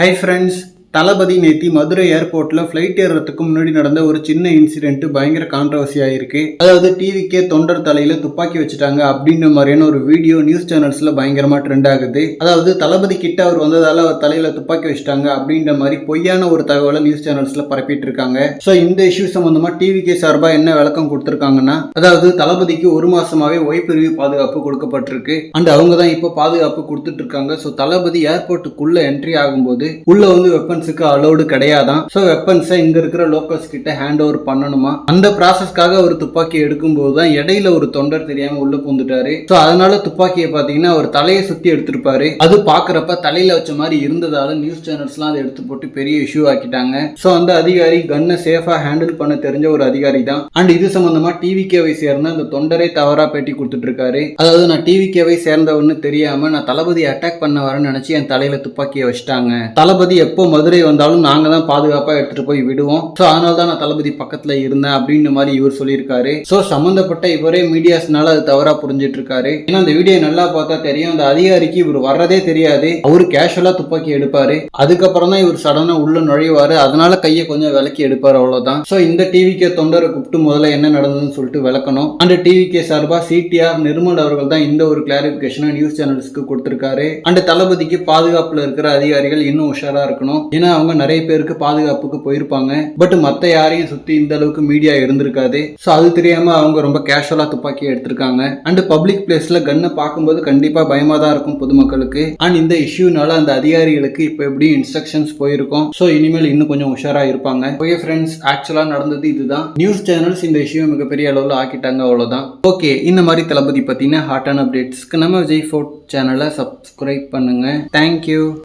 Hi friends தளபதி நேத்தி மதுரை ஏர்போர்ட்ல flight ஏறுறதுக்கு முன்னாடி நடந்த ஒரு சின்ன இன்சிடென்ட் பயங்கர கான்ட்ரவர்சி ஆயிருக்கு அதாவது டிவிக்கே தொண்டர் தலையில் துப்பாக்கி வச்சுட்டாங்க அப்படின்ற மாதிரியான ஒரு வீடியோ நியூஸ் சேனல்ஸ்ல பயங்கரமா ட்ரெண்ட் ஆகுது. அதாவது தளபதி கிட்ட அவர் வந்ததால அவர் தலையில துப்பாக்கி வச்சுட்டாங்க அப்படின்ற மாதிரி பொய்யான ஒரு தகவலை நியூஸ் சேனல்ஸ்ல பரப்பிட்டு இருக்காங்க ஸோ இந்த இஷ்யூ சம்பந்தமா டிவிகே சார்பா என்ன விளக்கம் கொடுத்துருக்காங்கன்னா அதாவது தளபதிக்கு ஒரு மாசமாவே ஒய்பிரிவு பாதுகாப்பு கொடுக்கப்பட்டிருக்கு. அண்ட் அவங்க தான் இப்போ பாதுகாப்பு கொடுத்துட்டு இருக்காங்க ஸோ தளபதி ஏர்போர்ட்டுக்குள்ள என்ட்ரி ஆகும்போது உள்ள வந்து வெப்பன்ஸுக்கு அலோடு கிடையாதான். ஸோ வெப்பன்ஸை இங்கே இருக்கிற லோக்கல்ஸ் கிட்ட ஹேண்ட் ஓவர் பண்ணணுமா? அந்த ப்ராசஸ்க்காக அவர் துப்பாக்கி எடுக்கும்போது தான் இடையில ஒரு தொண்டர் தெரியாம உள்ள பூந்துட்டாரு. ஸோ அதனால துப்பாக்கியை பார்த்தீங்கன்னா அவர் தலையை சுத்தி எடுத்திருப்பாரு. அது பார்க்குறப்ப தலையில வச்ச மாதிரி இருந்ததால நியூஸ் சேனல்ஸ்லாம் அதை எடுத்து போட்டு பெரிய இஷ்யூ ஆக்கிட்டாங்க. ஸோ அந்த அதிகாரி கன்னை சேஃபா ஹேண்டில் பண்ண தெரிஞ்ச ஒரு அதிகாரி தான். அண்ட் இது சம்மந்தமாக டிவி கேவை சேர்ந்த அந்த தொண்டரை தவறா பேட்டி கொடுத்துட்டு இருக்காரு அதாவது நான் டிவி கேவை சேர்ந்தவன்னு தெரியாம நான் தளபதி அட்டாக் பண்ண வரேன்னு நினைச்சு என் தலையில துப்பாக்கியை வச்சுட்டாங்க. தளபதி எப்போ மதுரை வந்தாலும் நாங்க தான் பாதுகாப்பாக எடுத்துட்டு போய் விடுவோம். ஸோ அதனால தான் நான் தளபதி பக்கத்துல இருந்தேன் அப்படின்ற மாதிரி இவர் சொல்லியிருக்காரு. ஸோ சம்பந்தப்பட்ட இவரே மீடியாஸ்னால அது தவறா புரிஞ்சிட்டு இருக்காரு ஏன்னா அந்த வீடியோ நல்லா பார்த்தா தெரியும். அந்த அதிகாரிக்கு இவர் வர்றதே தெரியாது. அவரு கேஷுவலா துப்பாக்கி எடுப்பாரு. அதுக்கப்புறம் தான் இவர் சடனாக உள்ள நுழைவாரு. அதனால கையை கொஞ்சம் விலக்கி எடுப்பார் அவ்வளோதான் ஸோ இந்த டிவிக்கே தொண்டரை கூப்பிட்டு முதல்ல என்ன நடந்ததுன்னு சொல்லிட்டு விளக்கணும். அந்த டிவிக்கே சார்பா சிடிஆர் நிர்மல் அவர்கள் தான் இந்த ஒரு கிளாரிபிகேஷனை நியூஸ் சேனல்ஸ்க்கு கொடுத்துருக்காரு. அண்ட் தளபதிக்கு பாதுகாப்பில் இருக்கிற அதிகாரிகள் இன்னும் உஷாராக இருக்கணும். ஏன்னா அவங்க நிறைய பேருக்கு பாதுகாப்புக்கு போயிருப்பாங்க. பட் மத்த யாரையும் சுத்தி இந்த அளவுக்கு மீடியா இருந்திருக்காது. ஸோ அது தெரியாம அவங்க ரொம்ப கேஷுவலா துப்பாக்கி எடுத்திருக்காங்க. அண்ட் பப்ளிக் பிளேஸ்ல கன்னை பார்க்கும்போது கண்டிப்பா பயமா தான் இருக்கும் பொதுமக்களுக்கு. அண்ட் இந்த இஷ்யூனால அந்த அதிகாரிகளுக்கு இப்போ எப்படி இன்ஸ்ட்ரக்ஷன்ஸ் போயிருக்கும். ஸோ இனிமேல் இன்னும் கொஞ்சம் உஷாரா இருப்பாங்க. ஓகே ஃப்ரெண்ட்ஸ் ஆக்சுவலா நடந்தது இதுதான். நியூஸ் சேனல்ஸ் இந்த இஷ்யூ மிகப்பெரிய அளவில் ஆக்கிட்டாங்க அவ்வளவுதான். ஓகே இந்த மாதிரி தளபதி பத்தின ஹாட்டான அப்டேட்ஸ்க்கு நம்ம விஜய் ஃபோர்ட் சேனலை சப்ஸ்கிரைப் பண்ணுங்க. Thank you